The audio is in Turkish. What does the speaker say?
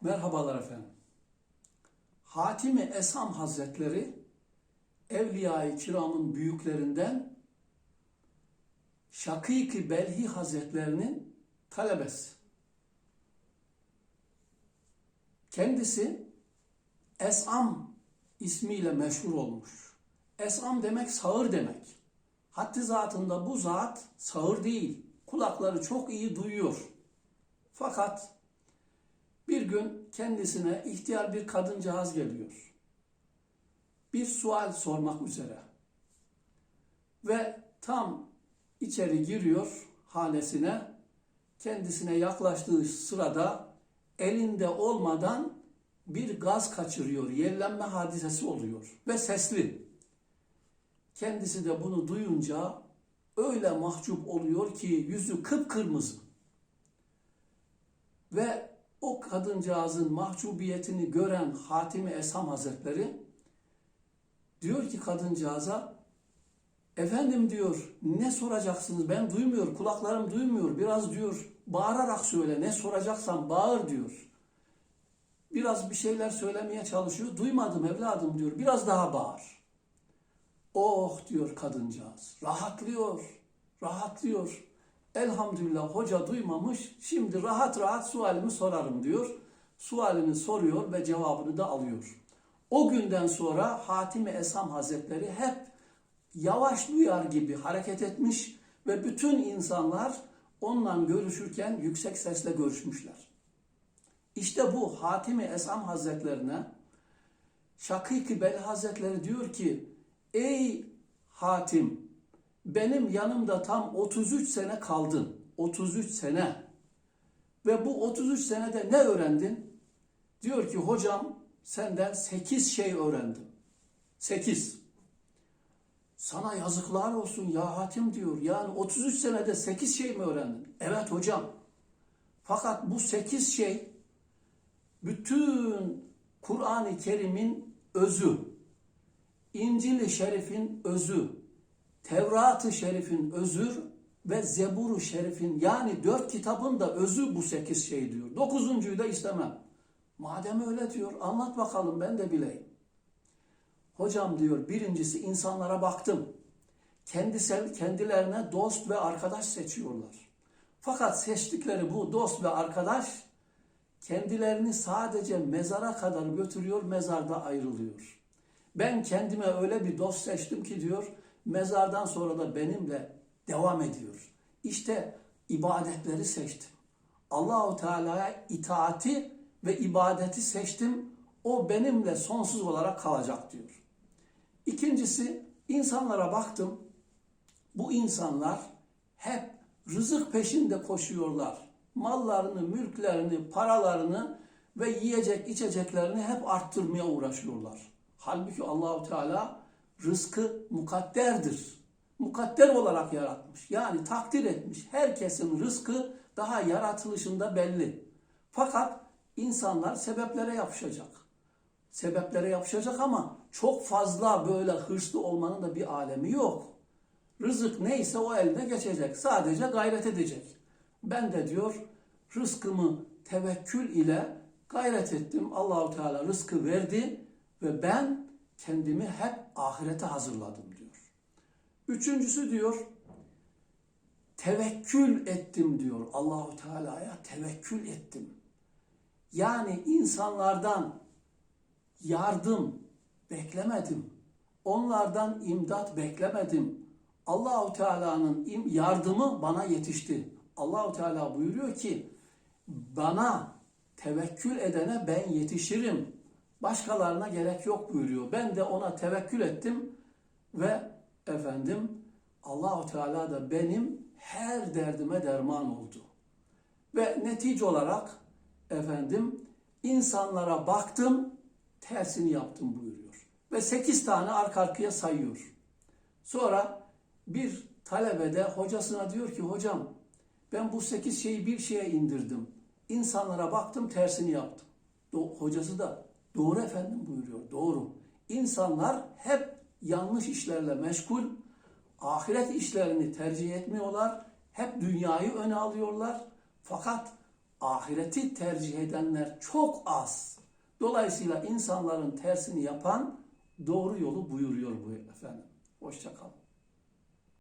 Merhabalar efendim. Hatimi Esam Hazretleri Evliya-i Kiram'ın büyüklerinden Şakik-i Belhi Hazretlerinin talebesi. Kendisi Esam ismiyle meşhur olmuş. Esam demek sağır demek. Haddi zatında bu zat sağır değil. Kulakları çok iyi duyuyor. Fakat bir gün kendisine ihtiyar bir kadıncağız geliyor. Bir sual sormak üzere. Ve tam içeri giriyor hanesine. Kendisine yaklaştığı sırada elinde olmadan bir gaz kaçırıyor. Yerlenme hadisesi oluyor ve sesli. Kendisi de bunu duyunca öyle mahcup oluyor ki yüzü kıpkırmızı. Ve o kadıncağızın mahcubiyetini gören Hatimi Esam Hazretleri diyor ki kadıncağıza efendim diyor ne soracaksınız ben duymuyor kulaklarım duymuyor biraz diyor bağırarak söyle ne soracaksan bağır diyor. Biraz bir şeyler söylemeye çalışıyor duymadım evladım diyor biraz daha bağır. Oh diyor kadıncağız rahatlıyor rahatlıyor. Elhamdülillah hoca duymamış. Şimdi rahat rahat sualimi sorarım diyor. Sualini soruyor ve cevabını da alıyor. O günden sonra Hatimi Esam Hazretleri hep yavaş duyar gibi hareket etmiş ve bütün insanlar onunla görüşürken yüksek sesle görüşmüşler. İşte bu Hatimi Esam Hazretlerine Şakik-i Bel Hazretleri diyor ki Ey Hatim benim yanımda tam 33 sene kaldın. 33 sene. Ve bu 33 senede ne öğrendin? Diyor ki hocam senden 8 şey öğrendim. 8. Sana yazıklar olsun ya Hatim diyor. Yani 33 senede 8 şey mi öğrendin? Evet hocam. Fakat bu 8 şey bütün Kur'an-ı Kerim'in özü. İncil-i Şerif'in özü. Tevrat-ı Şerif'in özür ve Zebur-u Şerif'in yani dört kitabın da özü bu sekiz şey diyor. Dokuzuncuyu da istemem. Madem öyle diyor anlat bakalım ben de bileyim. Hocam diyor birincisi insanlara baktım. Kendisel, kendilerine dost ve arkadaş seçiyorlar. Fakat seçtikleri bu dost ve arkadaş kendilerini sadece mezara kadar götürüyor, mezarda ayrılıyor. Ben kendime öyle bir dost seçtim ki diyor, mezardan sonra da benimle devam ediyor. İşte ibadetleri seçtim. Allahu Teala'ya itaati ve ibadeti seçtim. O benimle sonsuz olarak kalacak diyor. İkincisi insanlara baktım. Bu insanlar hep rızık peşinde koşuyorlar. Mallarını, mülklerini, paralarını ve yiyecek içeceklerini hep arttırmaya uğraşıyorlar. Halbuki Allahu Teala rızkı mukadderdir. Mukadder olarak yaratmış. Yani takdir etmiş. Herkesin rızkı daha yaratılışında belli. Fakat insanlar sebeplere yapışacak. Sebeplere yapışacak ama çok fazla böyle hırslı olmanın da bir alemi yok. Rızık neyse o eline geçecek. Sadece gayret edecek. Ben de diyor rızkımı tevekkül ile gayret ettim. Allahu Teala rızkı verdi ve ben kendimi hep ahirete hazırladım diyor. Üçüncüsü diyor tevekkül ettim diyor. Allahu Teala'ya tevekkül ettim. Yani insanlardan yardım beklemedim. Onlardan imdat beklemedim. Allahu Teala'nın yardımı bana yetişti. Allahu Teala buyuruyor ki bana tevekkül edene ben yetişirim. Başkalarına gerek yok buyuruyor. Ben de ona tevekkül ettim ve efendim Allahu Teala da benim her derdime derman oldu. Ve netice olarak efendim insanlara baktım, tersini yaptım buyuruyor. Ve sekiz tane arka arkaya sayıyor. Sonra bir talebe de hocasına diyor ki hocam ben bu sekiz şeyi bir şeye indirdim. İnsanlara baktım tersini yaptım. Hocası da doğru efendim buyuruyor. Doğru. İnsanlar hep yanlış işlerle meşgul, ahiret işlerini tercih etmiyorlar. Hep dünyayı öne alıyorlar. Fakat ahireti tercih edenler çok az. Dolayısıyla insanların tersini yapan doğru yolu buyuruyor bu efendim. Hoşçakalın.